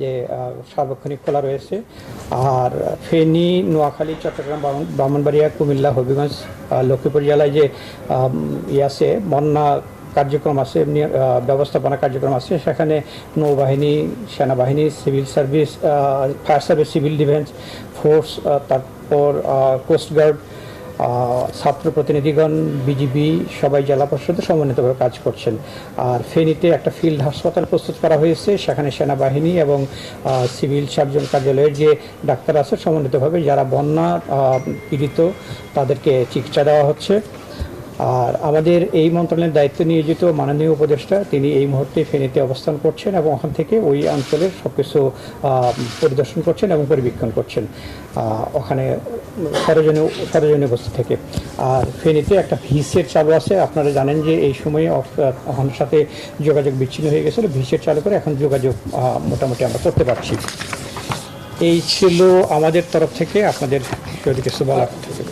যে সার্বক্ষণিক খোলা রয়েছে। আর ফেনী, নোয়াখালী, চট্টগ্রাম ব্রাহ্মণবাড়িয়া কুমিল্লা, হবিগঞ্জ লক্ষ্মীপুর জেলায় যে ইয়ে আছে, বন্যা কার্যক্রম আছে, এমনি ব্যবস্থাপনা কার্যক্রম আছে, সেখানে নৌবাহিনী, সেনাবাহিনী, civil service fire service, civil defence force তারপর কোস্টগার্ড ছাত্র প্রতিনিধিগণ, বিজিবি, সবাই জেলা পরিষদে সমন্বিতভাবে কাজ করছেন। আর ফেনীতে একটা ফিল্ড হাসপাতাল প্রস্তুত করা হয়েছে, সেখানে সেনাবাহিনী এবং সিভিল সার্জন কার্যালয়ের যে ডাক্তার আছে, সমন্বিতভাবে যারা বন্যা পীড়িত, তাদেরকে চিকিৎসা দেওয়া হচ্ছে। আর আমাদের এই মন্ত্রণালয়ের দায়িত্ব নিয়োজিত মাননীয় উপদেষ্টা, তিনি এই মুহূর্তে ফেনীতে অবস্থান করছেন এবং ওখান থেকে ওই অঞ্চলের সব কিছু পরিদর্শন করছেন এবং পরিবীক্ষণ করছেন। ওখানে সরজনে সরজনে উপস্থিত থেকে। আর ফেনীতে একটা ভিসের চালু আছে, আপনারা জানেন যে এই সময়ে আমার সাথে যোগাযোগ বিচ্ছিন্ন হয়ে গেছিল ভিসের চালু করে এখন যোগাযোগ মোটামুটি আমরা করতে পারছি। এই ছিল আমাদের তরফ থেকে আপনাদের যদি কিছু বলার থাকে